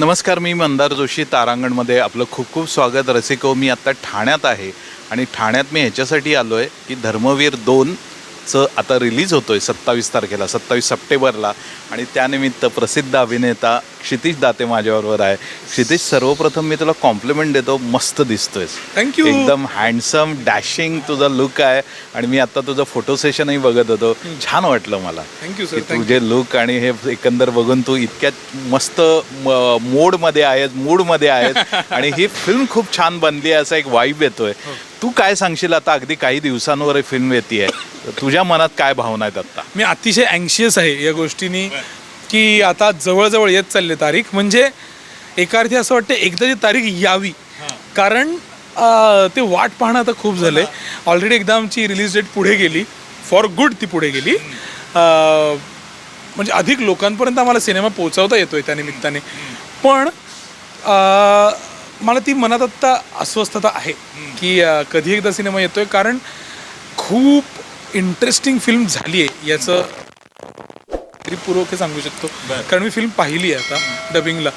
नमस्कार मी मंदार जोशी तारांगणमध्ये आपलं खूप खूप स्वागत. रसिको मी आत्ता ठाण्यात आहे आणि ठाण्यात मी ह्याच्यासाठी आलो आहे की धर्मवीर दोन दोनचं आता रिलीज होतो आहे सत्तावीस तारखेला सत्तावीस सप्टेंबरला. आणि त्यानिमित्त प्रसिद्ध अभिनेता क्षितिश दाते माझ्याबरोबर आहे. क्षितिश सर्वप्रथम मी तुला कॉम्प्लिमेंट देतो. मस्त Thank you. एकदम हँडसम डॅशिंग तुझा लुक आहे. आणि मी आता तुझं फोटो सेशनही बघत होतो. छान वाटलं मला. की Thank तुझे लुक आणि हे एकंदर बघून तू इतक्या मस्त मोडमध्ये आहेस मूडमध्ये आहेस. आणि ही फिल्म खूप छान बनली आहे. असा एक वाईब येतोय. हो. तू काय सांगशील आता? अगदी काही दिवसांवर ही फिल्म येते तुझ्या मनात काय भावना आहेत आता मी अतिशय अँशियस आहे या गोष्टीनी की आता जवळजवळ येत चालले तारीख. म्हणजे एका अर्थी असं वाटतं एकदाची तारीख यावी. कारण अं, ते वाट पाहणं आता खूप झालं आहे ऑलरेडी एकदा आमची रिलीज डेट पुढे गेली. फॉर गुड ती पुढे गेली. अं, म्हणजे अधिक लोकांपर्यंत आम्हाला सिनेमा पोहोचवता येतोय त्या निमित्ताने. पण अं, मला ती मनात आत्ता अस्वस्थता आहे की कधी एकदा सिनेमा येतोय. कारण खूप इंटरेस्टिंग फिल्म झाली आहे याचं तरी पूर्वक हे सांगू शकतो. कारण मी फिल्म पाहिली आहे आता डबिंगला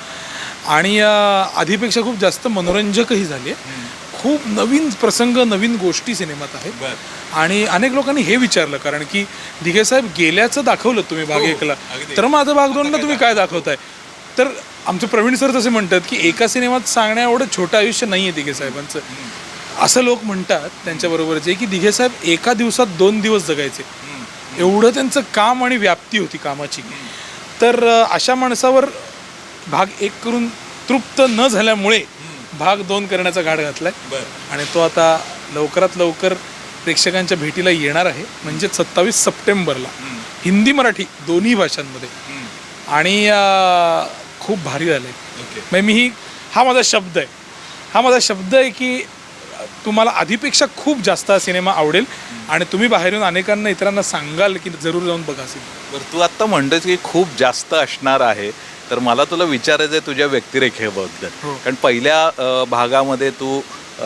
आणि आधीपेक्षा खूप जास्त मनोरंजकही झाली आहे खूप नवीन प्रसंग नवीन गोष्टी सिनेमात आहेत. आणि अनेक लोकांनी हे विचारलं कारण की दिघे साहेब गेल्याचं दाखवलं तुम्ही भाग एकला. तर माझं भाग दोनला तुम्ही काय दाखवताय? तर आमचे प्रवीण सर तसे म्हणतात की एका सिनेमात सांगण्या एवढं छोटं आयुष्य नाही आहे दिघे साहेबांचं. असं लोक म्हणतात त्यांच्याबरोबर जे की दिघे साहेब एका दिवसात दोन दिवस जगायचे. एवढं त्यांचं काम आणि व्याप्ती होती कामाची. तर अशा माणसावर भाग एक करून तृप्त न झाल्यामुळे भाग दोन करण्याचा घाट घातलाय. आणि तो आता लवकरात लवकर प्रेक्षकांच्या भेटीला येणार आहे. म्हणजे सत्तावीस सप्टेंबरला. हिंदी मराठी दोन्ही भाषांमध्ये. आणि खूप भारी झालंय. म्हणजे मी ही हा माझा शब्द आहे. हा माझा शब्द आहे की तुम्हाला आधीपेक्षा खूप जास्त हा सिनेमा आवडेल आणि तुम्ही बाहेरून अनेकांना इतरांना सांगाल की जरूर जाऊन बघा सिनेमा. बरं तू आता म्हणतोस की खूप जास्त असणार आहे तर मला तुला विचारायचं आहे तुझ्या व्यक्तिरेखेबद्दल. हो. कारण पहिल्या भागामध्ये तू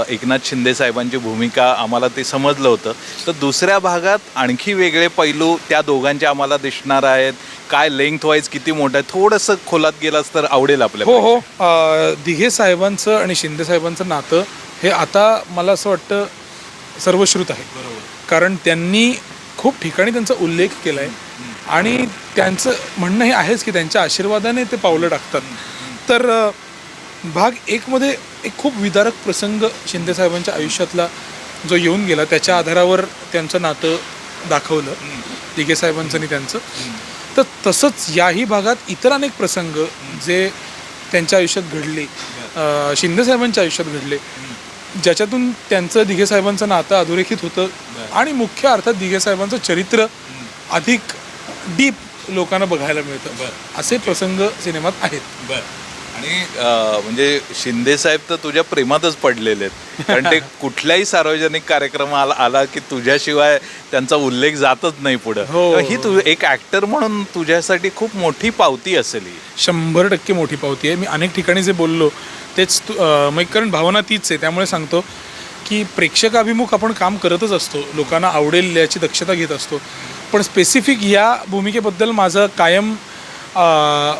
एकनाथ शिंदे साहेबांची भूमिका आम्हाला ते समजलं होतं. तर दुसऱ्या भागात आणखी वेगळे पैलू त्या दोघांचे आम्हाला दिसणार आहेत. काय लेंथ वाईज किती मोठं आहे थोडंसं खोलात गेलास तर आवडेल आपल्याला. हो हो. दिघे साहेबांचं आणि शिंदे साहेबांचं नातं हे आता मला असं वाटतं सर्वश्रुत आहे. कारण त्यांनी खूप ठिकाणी त्यांचा उल्लेख केला आहे आणि त्यांचं म्हणणं हे आहेच की त्यांच्या आशीर्वादाने ते पावलं टाकतात. तर भाग एकमध्ये एक खूप विदारक प्रसंग शिंदे साहेबांच्या आयुष्यातला जो येऊन गेला त्याच्या आधारावर त्यांचं नातं दाखवलं दिघे साहेबांचं आणि त्यांचं. तर तसंच याही भागात इतर अनेक प्रसंग जे त्यांच्या आयुष्यात घडले शिंदे साहेबांच्या आयुष्यात घडले ज्याच्यातून त्यांचं दिघे साहेबांचं नातं अधोरेखित होतं आणि मुख्य अर्थात दिघे साहेबांचं चरित्र अधिक डीप लोकांना बघायला मिळतं. असे प्रसंग सिनेमात आहेत. आणि अ, म्हणजे शिंदे साहेब तर तुझ्या प्रेमातच पडलेले आहेत. कारण ते कुठल्याही सार्वजनिक कार्यक्रमाला आला की तुझ्याशिवाय त्यांचा उल्लेख जातच नाही पुढं. हो, तर ही तू एक ऍक्टर म्हणून तुझ्यासाठी खूप मोठी पावती असेल ही. शंभर टक्के मोठी पावती आहे. मी अनेक ठिकाणी जे बोललो तेच तू- अं, मग कारण भावना तीच आहे. त्यामुळे सांगतो की प्रेक्षकाभिमुख आपण काम करतच असतो. लोकांना आवडेल याची दक्षता घेत असतो. पण स्पेसिफिक या भूमिकेबद्दल माझं कायम अं,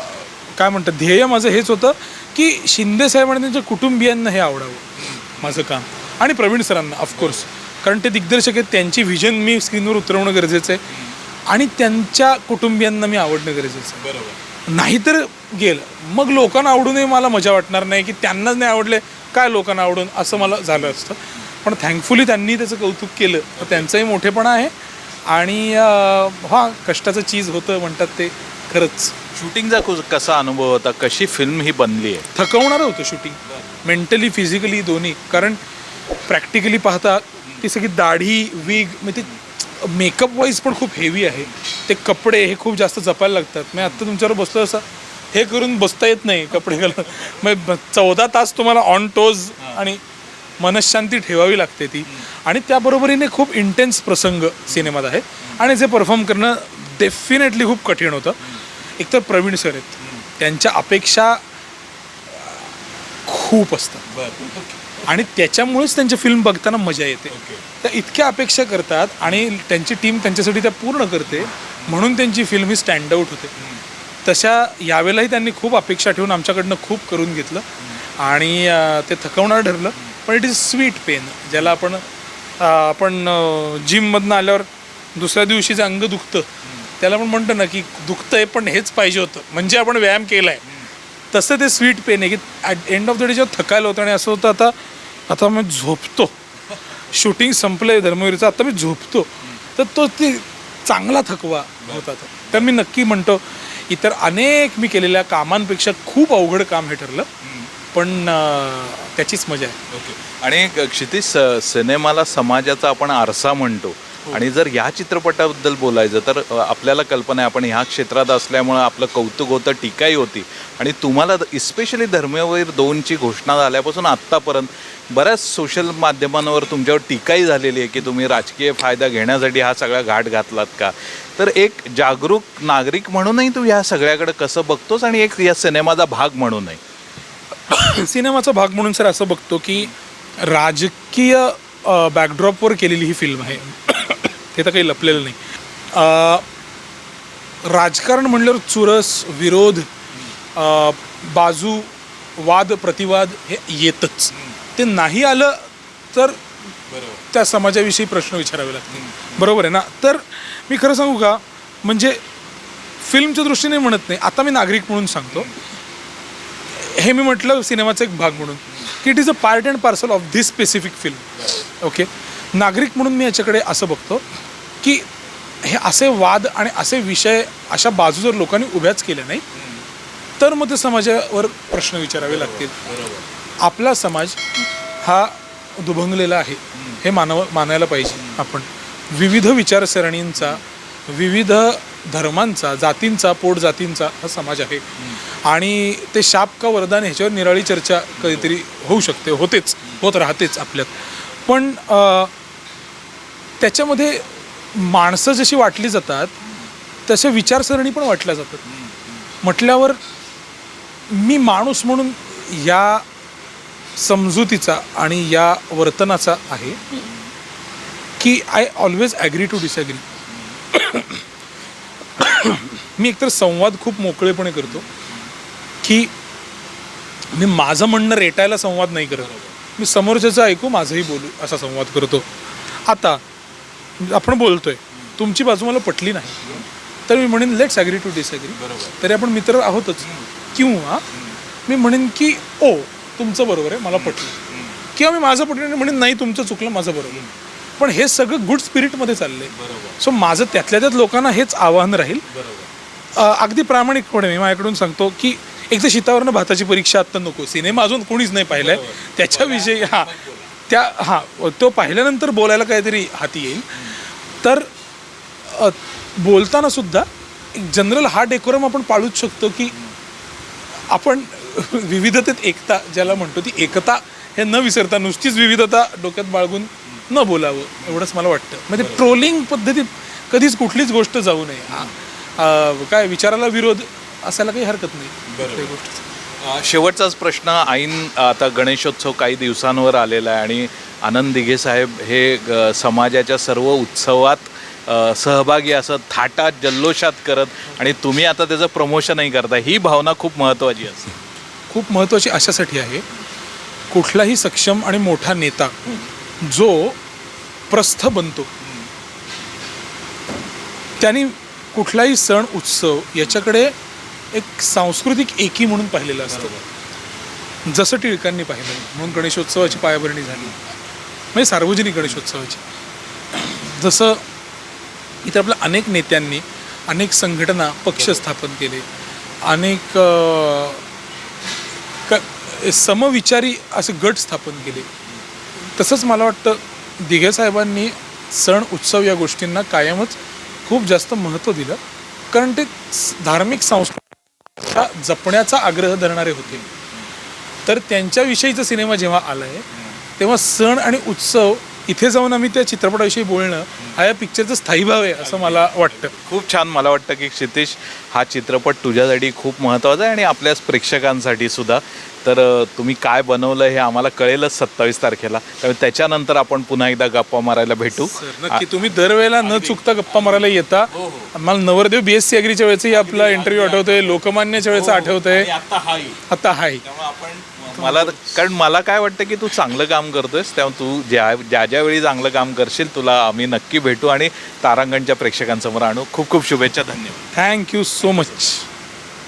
काय म्हणतात ध्येय माझं हेच होतं की शिंदे साहेब आणि त्यांच्या कुटुंबियांना हे आवडावं माझं काम. आणि प्रवीण सरांना ऑफकोर्स कारण ते दिग्दर्शक आहेत त्यांची व्हिजन मी स्क्रीनवर उतरवणं गरजेचं आहे. आणि त्यांच्या कुटुंबियांना मी आवडणं गरजेचं आहे. बरोबर. नाहीतर गेलं. मग लोकांना आवडूनही मला मजा वाटणार नाही की त्यांनाच नाही आवडले काय लोकांना आवडून असं मला झालं असतं. पण थँकफुली त्यांनी त्याचं कौतुक केलं. तर त्यांचाही मोठेपणा आहे. आणि हा कष्टाचं चीज होतं म्हणतात ते खरंच. शूटिंगचा कु- कसा अनुभव होता? कशी फिल्म ही बनली आहे? थकवणारं होतं शूटिंग मेंटली फिजिकली दोन्ही. कारण प्रॅक्टिकली पाहता ती सगळी दाढी विग म्हणजे ते मेकअप वाईज पण खूप हेवी आहे. ते कपडे हे खूप जास्त जपायला लागतात. मी आत्ता तुमच्यावर बसलो असं हे करून बसता येत नाही कपडे घालून. मग चौदा तास तुम्हाला ऑन टोज आणि मनशांती ठेवावी लागते ती. आणि त्याबरोबरीने खूप इंटेन्स प्रसंग सिनेमात आहे. आणि जे परफॉर्म करणं डेफिनेटली खूप कठीण होतं. एकतर प्रवीण सर आहेत. त्यांच्या अपेक्षा खूप असतात. आणि त्याच्यामुळेच त्यांच्या फिल्म बघताना मजा येते. त्या इतक्या अपेक्षा करतात आणि त्यांची टीम त्यांच्यासाठी त्या पूर्ण करते. म्हणून त्यांची फिल्म ही स्टँड आउट होते. तशा यावेळेलाही त्यांनी खूप अपेक्षा ठेवून आमच्याकडनं खूप करून घेतलं. आणि ते थकवणार ठरलं. पण इट इज स्वीट पेन ज्याला आपण आपण जिममधनं आल्यावर दुसऱ्या दिवशी जे अंग दुखतं. त्याला आपण म्हणतो ना की दुखतंय पण हेच पाहिजे होतं. म्हणजे आपण व्यायाम केला आहे तसं ते स्वीट पेन आहे की at end of the day जेव्हा थकायला होतं आणि असं होतं आता आता मी झोपतो. शूटिंग संपलं आहे धर्मवीरचं आता मी झोपतो. तर तो ते चांगला थकवा होता तर मी नक्की म्हणतो इतर अनेक मी केलेल्या कामांपेक्षा खूप अवघड काम हे ठरलं. पण त्याचीच मजा आहे. ओके. आणि क्षितिज स- सिनेमाला समाजाचा आपण आरसा म्हणतो. आणि जर या चित्रपटाबद्दल बोलायचं तर आपल्याला कल्पना आहे आपण ह्या क्षेत्रात असल्यामुळं आपलं कौतुक होतं टीकाही होती. आणि तुम्हाला इस्पेशली धर्मवीर दोनची घोषणा झाल्यापासून आत्तापर्यंत बऱ्याच सोशल माध्यमांवर तुमच्यावर टीकाही झालेली आहे की तुम्ही राजकीय फायदा घेण्यासाठी हा सगळा घाट घातलात का? तर एक जागरूक नागरिक म्हणूनही तू ह्या सगळ्याकडे कसं बघतोस आणि एक या सिनेमाचा भाग म्हणूनही? सिनेमाचा भाग म्हणून सर असं बघतो की राजकीय बॅकड्रॉपवर केलेली ही फिल्म आहे. हे तर काही लपलेलं नाही. राजकारण म्हणल्यावर चुरस विरोध बाजू वाद प्रतिवाद हे येतच. ते नाही आलं तर त्या समाजाविषयी प्रश्न विचारावे लागतील. बरोबर आहे ना? तर मी खरं सांगू का? म्हणजे फिल्मच्या दृष्टीने म्हणत नाही. आता मी नागरिक म्हणून सांगतो. हे मी म्हटलं सिनेमाचा एक भाग म्हणून. की it is a part and parcel of this specific film okay नागरिक म्हणून मी याच्याकडे असं बघतो. की हे असे वाद आणि असे विषय अशा बाजू जर लोकांनी उभ्याच केल्या नाही तर मग ते समाजावर प्रश्न विचारावे लागतील. आपला समाज हा दुभंगलेला आहे हे मानव मानायला पाहिजे आपण. विविध विचारसरणींचा विविध धर्मांचा जातींचा पोट जातींचा हा समाज आहे. आणि ते शाप का वरदान ह्याच्यावर निराळी चर्चा कधीतरी होऊ शकते होतेच होत राहतेच आपल्यात. पण त्याच्यामध्ये माणसं जशी वाटली जातात तशा विचारसरणी पण वाटल्या जातात. म्हटल्यावर मी माणूस म्हणून या समजुतीचा आणि या वर्तनाचा आहे की I always agree to disagree मी एकतर संवाद खूप मोकळेपणे करतो की मी माझं म्हणणं रेटायला संवाद नाही करत. मी समोरच्याचं ऐकू माझंही बोलू असा संवाद करतो. आता आपण बोलतोय. तुमची बाजू मला पटली नाही. तर मी म्हणेन लेट्स ॲग्री टू डिसॲग्री तरी आपण मित्र आहोतच. किंवा मी म्हणेन की ओ तुमचं बरोबर आहे मला पटलं. किंवा मी माझं पटलं आणि म्हणेन नाही तुमचं चुकलं माझं बरोबर पण हे सगळं गुड स्पिरिटमध्ये चाललंय. सो माझं त्यातल्या त्यात लोकांना हेच आव्हान राहील. अ, अगदी प्रामाणिकपणे मी माझ्याकडून सांगतो की एक तर शीतावरनं भाताची परीक्षा आत्ता नको. सिनेमा अजून कोणीच नाही पाहिलाय. त्याच्याविषयी हा. त्या हा. तो पाहिल्यानंतर बोलायला काहीतरी हाती येईल. तर अ, बोलताना सुद्धा एक जनरल हा डेकोरम आपण पाळूच शकतो की आपण विविधतेत एकता ज्याला म्हणतो ती एकता हे न विसरता नुसतीच विविधता डोक्यात बाळगून न बोलावं एवढंच मला वाटतं. म्हणजे ट्रोलिंग पद्धतीत कधीच कुठलीच गोष्ट जाऊ नये. काय विचाराला विरोध असायला काही हरकत नाही. अ, शेवटचाच प्रश्न ऐन आता गणेशोत्सव काही दिवसांवर आलेला आहे आणि आनंद दिघे साहेब हे ग- समाजाच्या सर्व उत्सवात सहभागी असं थाटात जल्लोषात करत आणि तुम्ही आता त्याचं प्रमोशनही करता ही भावना खूप महत्त्वाची असते. खूप महत्त्वाची अशासाठी आहे. कुठलाही सक्षम आणि मोठा नेता जो प्रस्थ बनतो. त्यांनी कुठलाही सण उत्सव याच्याकडे एक सांस्कृतिक एकी म्हणून पाहिलेलं असतं. जसं टिळकांनी पाहिलं म्हणून गणेशोत्सवाची पायाभरणी झाली. म्हणजे सार्वजनिक गणेशोत्सवाची. जसं इथे आपल्या अनेक नेत्यांनी अनेक संघटना पक्ष स्थापन केले. अनेक क समविचारी असे गट स्थापन केले. तसंच मला वाटतं दिघे साहेबांनी सण उत्सव या गोष्टींना कायमच खूप जास्त महत्त्व दिलं. कारण ते धार्मिक संस्कृतीचा जपण्याचा आग्रह धरणारे होते. तर त्यांच्याविषयीचा सिनेमा जेव्हा आला आहे तेव्हा सण आणि उत्सव इथे जाऊन आम्ही त्या चित्रपटाविषयी बोलणं हा या पिक्चरचा स्थायी भाव आहे असं मला वाटतं. खूप छान मला वाटतं की क्षितिश हा चित्रपट तुझ्यासाठी खूप महत्त्वाचा आहे आणि आपल्या प्रेक्षकांसाठी सुद्धा. तर तुम्ही काय बनवलं हे आम्हाला कळेलच सत्तावीस तारखेला. त्यामुळे त्याच्यानंतर आपण पुन्हा एकदा गप्पा मारायला भेटू. नक्की तुम्ही दरवेळेला न चुकता गप्पा मारायला येता. मला नवरदेव बी एस सी अग्रीच्या वेळेची आपला इंटरव्ह्यू आठवतोय लोकमान्याच्या वेळेचा आठवतंय. आता हाय. मला कारण मला काय वाटतं की तू चांगलं काम करतोयस त्यामुळे तू ज्या ज्या ज्या वेळी चांगलं काम करशील तुला आम्ही नक्की भेटू. आणि तारांगणच्या प्रेक्षकांसमोर आणू. खूप खूप शुभेच्छा धन्यवाद. Thank you so much